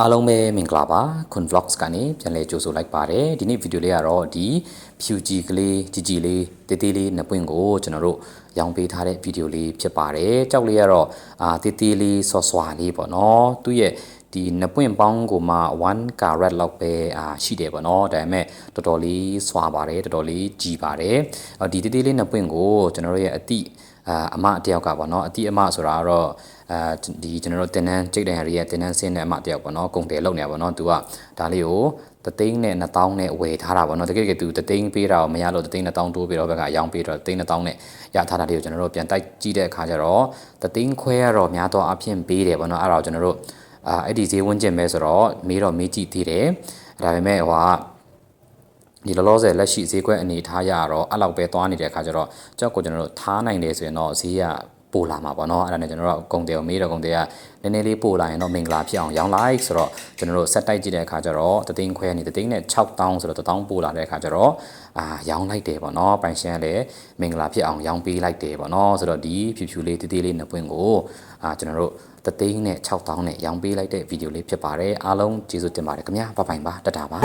အားလုံးပဲမင်္ဂလာပါ Kun Vlogs ကနေပြန်လည်ကြိုဆိုလိုက်ပါတယ်ဒီနေ့ဗီဒီယိုလေးကတော့ဒီ PUG ကလေးကြီးကြီးလေးတေးသေးလေးနှစ်ပွင့်ကိုကျွန်တော်တို့ရောင်းပေးထားတဲ့ဗီဒီယိုလေးဖြစ်ပါတယ်ကြောက်လေးကတော့အာတေးသေးလေးဆော့ဆွာလေးပေါ့နော်သူ့ရဲ့ဒီနှစ်ပွင့်ပေါင်းကိုမှ1 carat လောက်ပဲအာရှိတယ်ပေါ့နော်ဒါပေမဲ့တော်တော်လေးဆွာပါတယ်တော်တော်လေးကြီးပါတယ်အော်ဒီတေးသေးလေးနှစ်ပွင့်ကိုကျွန်တော်တို့ရဲ့အတိ အာအမအတယောက်ကပေါ့နော်အတိအမဆိုတာကတော့အဲဒီကျွန်တော်တို့တင်နန်းကြိတ်တန်ရရဲ့တင်နန်းဆင်းတဲ့အမတယောက်ပေါ့နော်ကုန်တယ်လောက်နေတာပေါ့နော်သူကဒါလေးကိုတသိန်းနဲ့2000နဲ့ဝယ်ထားတာပေါ့နော်တကယ်တကယ်သူတသိန်းပေးတာကိုမရလို့တသိန်း2000တိုးပြီးတော့ဘက်ကအယောင်ပေးတော့တသိန်း2000နဲ့ရထားတာလေးကိုကျွန်တော်တို့ပြန်တိုက်ကြည့်တဲ့အခါကျတော့တသိန်းခွဲကတော့များတော့အဖြစ်ပေးတယ်ပေါ့နော်အဲ့ဒါကိုကျွန်တော်တို့အာအဲ့ဒီဈေးဝန်းကျင်ပဲဆိုတော့မေးတော့မေးကြည့်သေးတယ်ဒါပေမဲ့ဟိုက ဒီလောလောဆယ်လက်ရှိဈေးကွက်အနေထားရတော့အဲ့လောက်ပဲသွားနေတဲ့အခါကျတော့ကြောက်ကိုကျွန်တော်တို့ထားနိုင်တယ်ဆိုရင်တော့ဈေးကပို့လာမှာပေါ့နော်အဲ့ဒါနဲ့ကျွန်တော်တို့ကုံတယ်ကိုမေးတော့ကုံတယ်ကနည်းနည်းလေးပို့လာရင်တော့မင်္ဂလာဖြစ်အောင်ရောင်းလိုက်ဆိုတော့ကျွန်တော်တို့ဆက်တိုက်ကြည့်တဲ့အခါကျတော့တသိန်းခွဲနေတသိန်းနဲ့6000ဆိုတော့1000ပို့လာတဲ့အခါကျတော့အာရောင်းလိုက်တယ်ပေါ့နော်ပိုင်ရှင်ကလည်းမင်္ဂလာဖြစ်အောင်ရောင်းပေးလိုက်တယ်ပေါ့နော်ဆိုတော့ဒီဖြူဖြူလေးတေးသေးလေးနှစ်ပွင့်ကိုအာကျွန်တော်တို့တသိန်းနဲ့6000နဲ့ရောင်းပေးလိုက်တဲ့ဗီဒီယိုလေးဖြစ်ပါတယ်အားလုံးကျေးဇူးတင်ပါတယ်ခင်ဗျာဘိုင်ဘိုင်ပါတတာပါ